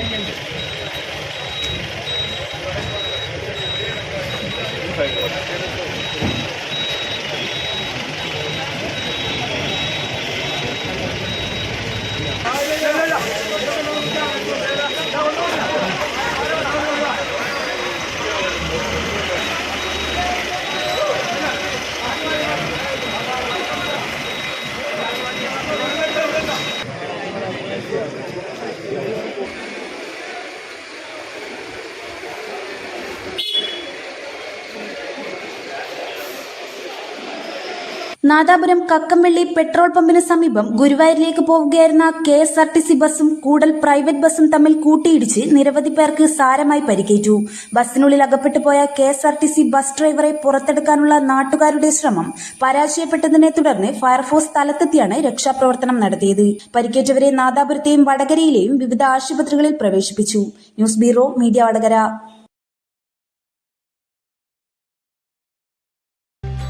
再現です。നാദാപുരം കക്കംവെള്ളി petrol പമ്പിന് സമീപം ഗുരുവായൂരിലേക്ക് പോവുകയായിരുന്ന K S R T C ബസും കൂടൽ പ്രൈവറ്റ് ബസും തമ്മിൽ കൂട്ടിയിടിച്ച് നിരവധി പേർക്ക് സാരമായി പരിക്കേറ്റു. ബസ്സിനുള്ളിൽ അകപ്പെട്ടു പോയ K S R T C bus ഡ്രൈവറെ പുറത്തെടുക്കാനുള്ള നാട്ടുകാരുടെ ശ്രമം പരാജയപ്പെട്ടതിനെ തുടർന്ന് ഫയർഫോഴ്സ് സ്ഥലത്തെത്തിയാണ് രക്ഷാപ്രവർത്തനം നടത്തിയത്. പരിക്കേറ്റവരെ നാദാപുരത്തെയും വടകരയിലെയും വിവിധ ആശുപത്രികളിൽ പ്രവേശിപ്പിച്ചു. News bureau media Vadakara.